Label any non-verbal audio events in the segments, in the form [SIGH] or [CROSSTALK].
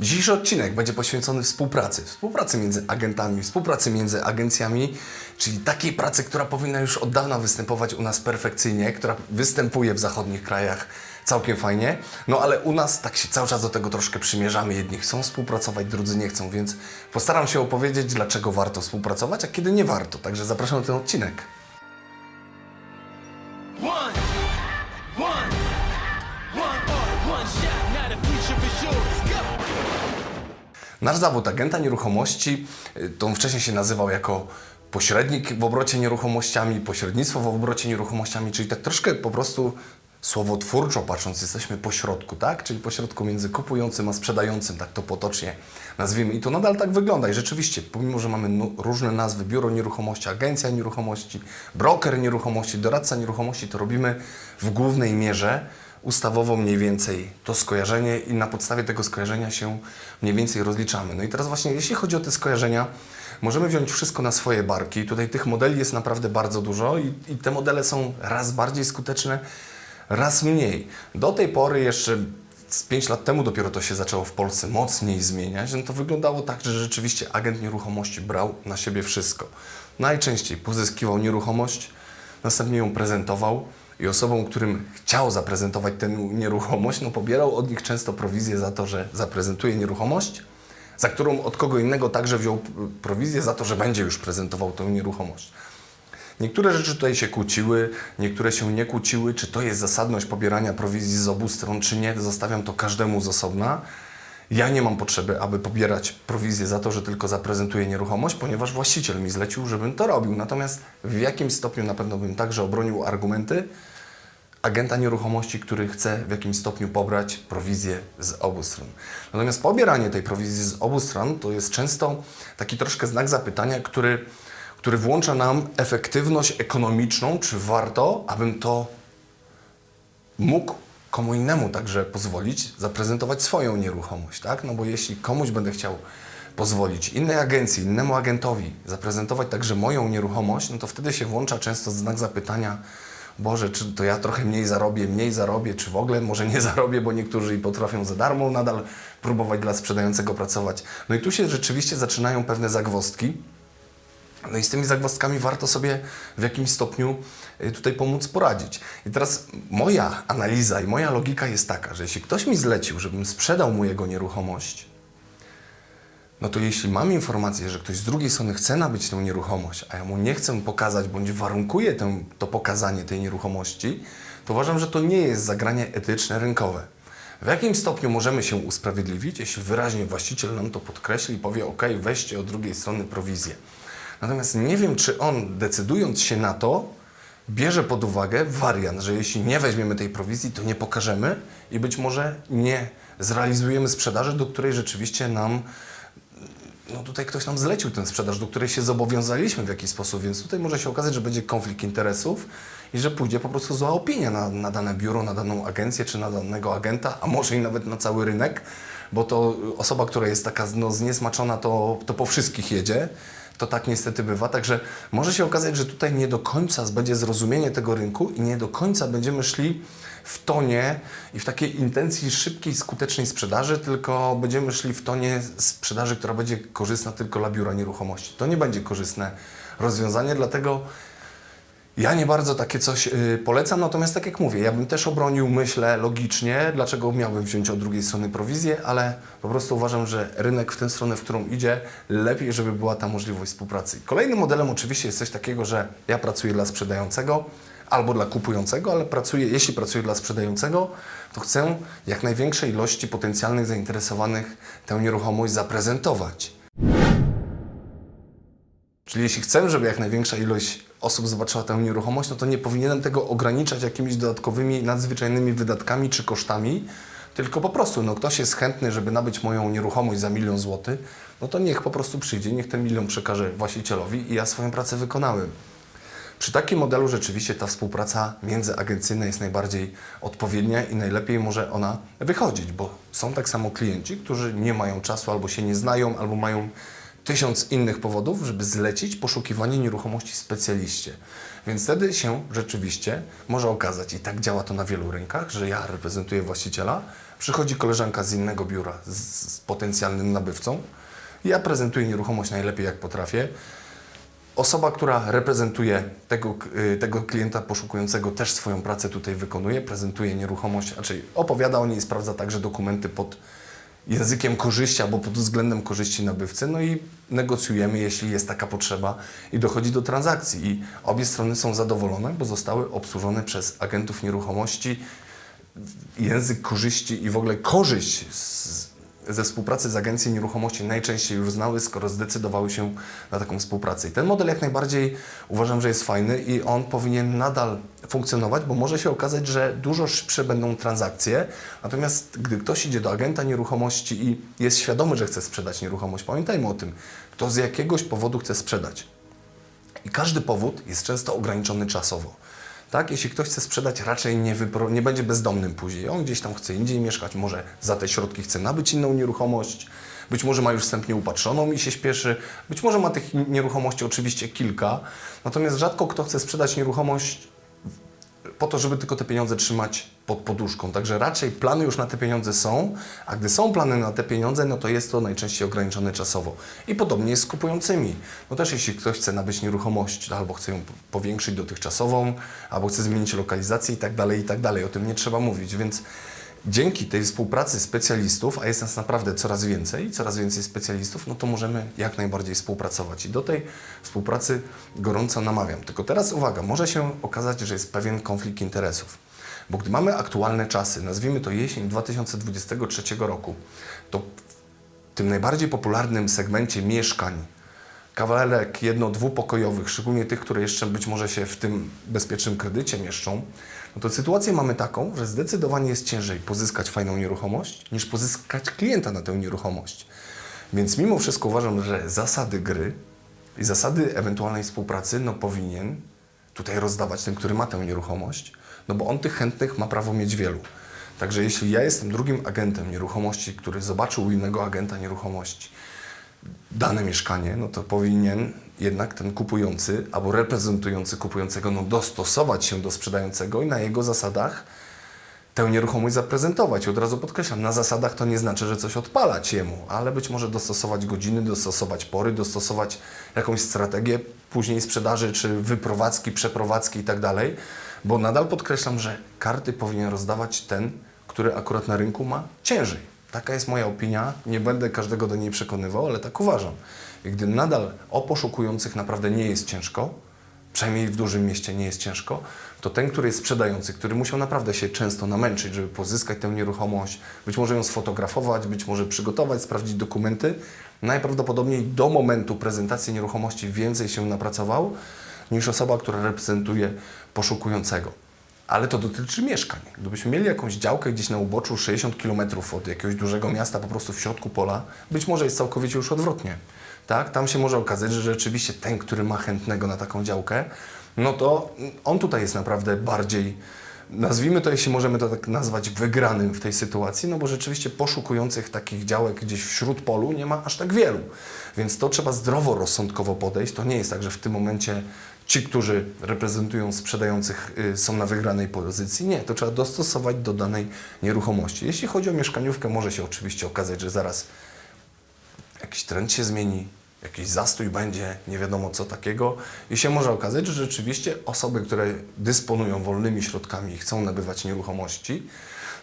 Dzisiejszy odcinek będzie poświęcony współpracy. Współpracy między agentami, współpracy między agencjami, czyli takiej pracy, która powinna już od dawna występować u nas perfekcyjnie, która występuje w zachodnich krajach całkiem fajnie, no ale u nas tak się cały czas do tego troszkę przymierzamy. Jedni chcą współpracować, drudzy nie chcą, więc postaram się opowiedzieć, dlaczego warto współpracować, a kiedy nie warto. Także zapraszam na ten odcinek. Nasz zawód agenta nieruchomości, y, to on wcześniej się nazywał jako pośrednik w obrocie nieruchomościami, pośrednictwo w obrocie nieruchomościami, czyli tak troszkę po prostu słowotwórczo patrząc, jesteśmy po środku, tak? Czyli po środku między kupującym a sprzedającym, tak to potocznie nazwijmy. I to nadal tak wygląda. I rzeczywiście, pomimo, że mamy różne nazwy, biuro nieruchomości, agencja nieruchomości, broker nieruchomości, doradca nieruchomości, to robimy w głównej mierze ustawowo mniej więcej to skojarzenie i na podstawie tego skojarzenia się mniej więcej rozliczamy. No i teraz właśnie jeśli chodzi o te skojarzenia, możemy wziąć wszystko na swoje barki. Tutaj tych modeli jest naprawdę bardzo dużo i, i te modele są raz bardziej skuteczne, raz mniej. Do tej pory jeszcze z 5 lat temu dopiero to się zaczęło w Polsce mocniej zmieniać, no to wyglądało tak, że rzeczywiście agent nieruchomości brał na siebie wszystko. Najczęściej pozyskiwał nieruchomość, następnie ją prezentował i osobom, którym chciał zaprezentować tę nieruchomość, no pobierał od nich często prowizję za to, że zaprezentuje nieruchomość, za którą od kogo innego także wziął prowizję za to, że będzie już prezentował tę nieruchomość. Niektóre rzeczy tutaj się kłóciły, niektóre się nie kłóciły. Czy to jest zasadność pobierania prowizji z obu stron, czy nie, zostawiam to każdemu z osobna. Ja nie mam potrzeby, aby pobierać prowizję za to, że tylko zaprezentuję nieruchomość, ponieważ właściciel mi zlecił, żebym to robił. Natomiast w jakim stopniu na pewno bym także obronił argumenty agenta nieruchomości, który chce w jakimś stopniu pobrać prowizję z obu stron. Natomiast pobieranie tej prowizji z obu stron to jest często taki troszkę znak zapytania, który, który włącza nam efektywność ekonomiczną, czy warto, abym to mógł komu innemu także pozwolić zaprezentować swoją nieruchomość, tak? No bo jeśli komuś będę chciał pozwolić innej agencji, innemu agentowi zaprezentować także moją nieruchomość, no to wtedy się włącza często znak zapytania, Boże, czy to ja trochę mniej zarobię, mniej zarobię, czy w ogóle może nie [LAUGHS] zarobię, bo niektórzy i potrafią za darmo nadal próbować dla sprzedającego pracować. No i tu się rzeczywiście zaczynają pewne zagwozdki, no i z tymi zagwozdkami warto sobie w jakimś stopniu y, tutaj pomóc poradzić. I teraz moja analiza i moja logika jest taka, że jeśli ktoś mi zlecił, żebym sprzedał mu jego nieruchomość, no to jeśli mam informację, że ktoś z drugiej strony chce nabyć tę nieruchomość, a ja mu nie chcę pokazać, bądź warunkuję tę, to pokazanie tej nieruchomości, to uważam, że to nie jest zagranie etyczne, rynkowe. W jakim stopniu możemy się usprawiedliwić, jeśli wyraźnie właściciel nam to podkreśli i powie, ok, weźcie od drugiej strony prowizję. Natomiast nie wiem, czy on decydując się na to, bierze pod uwagę wariant, że jeśli nie weźmiemy tej prowizji, to nie pokażemy i być może nie zrealizujemy sprzedaży, do której rzeczywiście nam no tutaj ktoś nam zlecił tę sprzedaż, do której się zobowiązaliśmy w jakiś sposób, więc tutaj może się okazać, że będzie konflikt interesów i że pójdzie po prostu zła opinia na, na dane biuro, na daną agencję czy na danego agenta, a może i nawet na cały rynek, bo to osoba, która jest taka no, zniesmaczona, to, to po wszystkich jedzie. To tak niestety bywa, także może się okazać, że tutaj nie do końca będzie zrozumienie tego rynku i nie do końca będziemy szli w tonie i w takiej intencji szybkiej, skutecznej sprzedaży, tylko będziemy szli w tonie sprzedaży, która będzie korzystna tylko dla biura nieruchomości. To nie będzie korzystne rozwiązanie, dlatego ja nie bardzo takie coś y, polecam, natomiast tak jak mówię, ja bym też obronił, myślę logicznie, dlaczego miałbym wziąć od drugiej strony prowizję, ale po prostu uważam, że rynek w tę stronę, w którą idzie, lepiej, żeby była ta możliwość współpracy. Kolejnym modelem oczywiście jest coś takiego, że ja pracuję dla sprzedającego albo dla kupującego, ale pracuję, jeśli pracuję dla sprzedającego, to chcę jak największej ilości potencjalnych zainteresowanych tę nieruchomość zaprezentować. Czyli jeśli chcę, żeby jak największa ilość osób zobaczyła tę nieruchomość, no to nie powinienem tego ograniczać jakimiś dodatkowymi, nadzwyczajnymi wydatkami czy kosztami, tylko po prostu, no ktoś jest chętny, żeby nabyć moją nieruchomość za milion złotych, no to niech po prostu przyjdzie, niech ten milion przekaże właścicielowi i ja swoją pracę wykonałem. Przy takim modelu rzeczywiście ta współpraca międzyagencyjna jest najbardziej odpowiednia i najlepiej może ona wychodzić, bo są tak samo klienci, którzy nie mają czasu albo się nie znają, albo mają tysiąc innych powodów, żeby zlecić poszukiwanie nieruchomości specjaliście. Więc wtedy się rzeczywiście może okazać, i tak działa to na wielu rynkach, że ja reprezentuję właściciela, Przychodzi koleżanka z innego biura z, z potencjalnym nabywcą. Ja prezentuję nieruchomość najlepiej jak potrafię. Osoba, która reprezentuje tego, y, tego klienta poszukującego, też swoją pracę tutaj wykonuje, prezentuje nieruchomość, raczej opowiada o niej, sprawdza także dokumenty pod językiem korzyści albo pod względem korzyści nabywcy, no i negocjujemy, jeśli jest taka potrzeba i dochodzi do transakcji. I obie strony są zadowolone, bo zostały obsłużone przez agentów nieruchomości. Język korzyści i w ogóle korzyść z, ze współpracy z agencji nieruchomości najczęściej już znały, skoro zdecydowały się na taką współpracę. I ten model jak najbardziej uważam, że jest fajny i on powinien nadal funkcjonować, bo może się okazać, że dużo szybsze będą transakcje. Natomiast gdy ktoś idzie do agenta nieruchomości i jest świadomy, że chce sprzedać nieruchomość, pamiętajmy o tym, kto z jakiegoś powodu chce sprzedać. I każdy powód jest często ograniczony czasowo. Tak? Jeśli ktoś chce sprzedać, raczej nie, nie będzie bezdomnym później. On gdzieś tam chce indziej mieszkać, może za te środki chce nabyć inną nieruchomość, być może ma już wstępnie upatrzoną i się śpieszy, być może ma tych nieruchomości oczywiście kilka, natomiast rzadko kto chce sprzedać nieruchomość po to, żeby tylko te pieniądze trzymać pod poduszką. Także raczej plany już na te pieniądze są, a gdy są plany na te pieniądze, no to jest to najczęściej ograniczone czasowo. I podobnie jest z kupującymi. No też jeśli ktoś chce nabyć nieruchomość, albo chce ją powiększyć dotychczasową, albo chce zmienić lokalizację i tak dalej, i tak dalej. O tym nie trzeba mówić, więc dzięki tej współpracy specjalistów, a jest nas naprawdę coraz więcej, coraz więcej specjalistów, no to możemy jak najbardziej współpracować. I do tej współpracy gorąco namawiam. Tylko teraz uwaga, może się okazać, że jest pewien konflikt interesów. Bo gdy mamy aktualne czasy, nazwijmy to jesień 2023 roku, to w tym najbardziej popularnym segmencie mieszkań, kawalerek jedno-dwupokojowych, szczególnie tych, które jeszcze być może się w tym bezpiecznym kredycie mieszczą, no to sytuację mamy taką, że zdecydowanie jest ciężej pozyskać fajną nieruchomość, niż pozyskać klienta na tę nieruchomość. Więc mimo wszystko uważam, że zasady gry i zasady ewentualnej współpracy no powinien tutaj rozdawać ten, który ma tę nieruchomość, no bo on tych chętnych ma prawo mieć wielu. Także jeśli ja jestem drugim agentem nieruchomości, który zobaczył innego agenta nieruchomości, dane mieszkanie, no to powinien jednak ten kupujący albo reprezentujący kupującego no dostosować się do sprzedającego i na jego zasadach tę nieruchomość zaprezentować. Od razu podkreślam, na zasadach to nie znaczy, że coś odpalać jemu, ale być może dostosować godziny, dostosować pory, dostosować jakąś strategię później sprzedaży, czy wyprowadzki, przeprowadzki i tak bo nadal podkreślam, że karty powinien rozdawać ten, który akurat na rynku ma ciężej. Taka jest moja opinia, nie będę każdego do niej przekonywał, ale tak uważam. I gdy nadal o poszukujących naprawdę nie jest ciężko, przynajmniej w dużym mieście nie jest ciężko, to ten, który jest sprzedający, który musiał naprawdę się często namęczyć, żeby pozyskać tę nieruchomość, być może ją sfotografować, być może przygotować, sprawdzić dokumenty, najprawdopodobniej do momentu prezentacji nieruchomości więcej się napracował niż osoba, która reprezentuje poszukującego. Ale to dotyczy mieszkań. Gdybyśmy mieli jakąś działkę gdzieś na uboczu 60 km od jakiegoś dużego miasta, po prostu w środku pola, być może jest całkowicie już odwrotnie. Tak? Tam się może okazać, że rzeczywiście ten, który ma chętnego na taką działkę, no to on tutaj jest naprawdę bardziej, nazwijmy to, jeśli możemy to tak nazwać, wygranym w tej sytuacji, no bo rzeczywiście poszukujących takich działek gdzieś wśród polu nie ma aż tak wielu. Więc to trzeba zdrowo, rozsądkowo podejść. To nie jest tak, że w tym momencie ci, którzy reprezentują sprzedających, y, są na wygranej pozycji. Nie, to trzeba dostosować do danej nieruchomości. Jeśli chodzi o mieszkaniówkę, może się oczywiście okazać, że zaraz jakiś trend się zmieni, jakiś zastój będzie, nie wiadomo co takiego i się może okazać, że rzeczywiście osoby, które dysponują wolnymi środkami i chcą nabywać nieruchomości,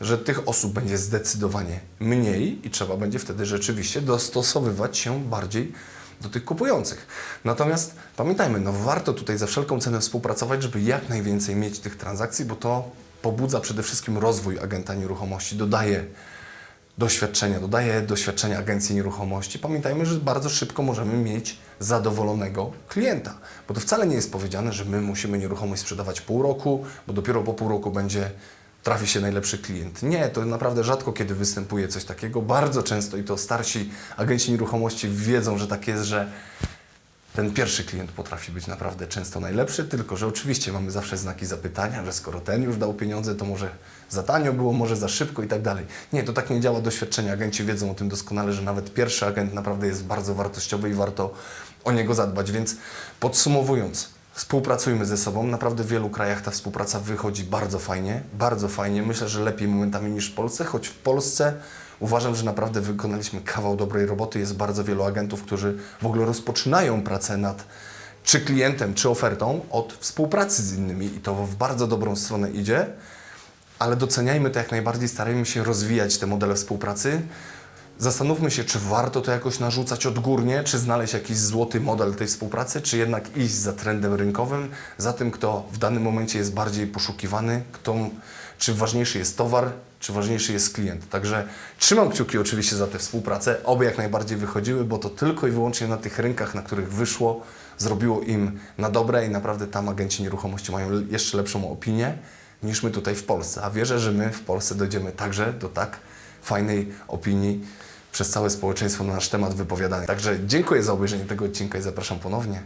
że tych osób będzie zdecydowanie mniej i trzeba będzie wtedy rzeczywiście dostosowywać się bardziej do tych kupujących. Natomiast pamiętajmy, no warto tutaj za wszelką cenę współpracować, żeby jak najwięcej mieć tych transakcji, bo to pobudza przede wszystkim rozwój agenta nieruchomości, dodaje doświadczenia, dodaje doświadczenia agencji nieruchomości. Pamiętajmy, że bardzo szybko możemy mieć zadowolonego klienta, bo to wcale nie jest powiedziane, że my musimy nieruchomość sprzedawać pół roku, bo dopiero po pół roku będzie trafi się najlepszy klient. Nie, to naprawdę rzadko kiedy występuje coś takiego. Bardzo często i to starsi agenci nieruchomości wiedzą, że tak jest, że ten pierwszy klient potrafi być naprawdę często najlepszy, tylko że oczywiście mamy zawsze znaki zapytania, że skoro ten już dał pieniądze, to może za tanio było, może za szybko i tak dalej. Nie, to tak nie działa doświadczenie. Agenci wiedzą o tym doskonale, że nawet pierwszy agent naprawdę jest bardzo wartościowy i warto o niego zadbać. Więc podsumowując, Współpracujmy ze sobą. Naprawdę w wielu krajach ta współpraca wychodzi bardzo fajnie, bardzo fajnie. Myślę, że lepiej momentami niż w Polsce, choć w Polsce uważam, że naprawdę wykonaliśmy kawał dobrej roboty. Jest bardzo wielu agentów, którzy w ogóle rozpoczynają pracę nad czy klientem, czy ofertą od współpracy z innymi i to w bardzo dobrą stronę idzie, ale doceniajmy to jak najbardziej, starajmy się rozwijać te modele współpracy. Zastanówmy się, czy warto to jakoś narzucać odgórnie, czy znaleźć jakiś złoty model tej współpracy, czy jednak iść za trendem rynkowym, za tym, kto w danym momencie jest bardziej poszukiwany, kto, czy ważniejszy jest towar, czy ważniejszy jest klient. Także trzymam kciuki oczywiście za tę współpracę, oby jak najbardziej wychodziły, bo to tylko i wyłącznie na tych rynkach, na których wyszło, zrobiło im na dobre i naprawdę tam agenci nieruchomości mają jeszcze lepszą opinię niż my tutaj w Polsce. A wierzę, że my w Polsce dojdziemy także do tak fajnej opinii przez całe społeczeństwo na nasz temat wypowiadany. Także dziękuję za obejrzenie tego odcinka i zapraszam ponownie.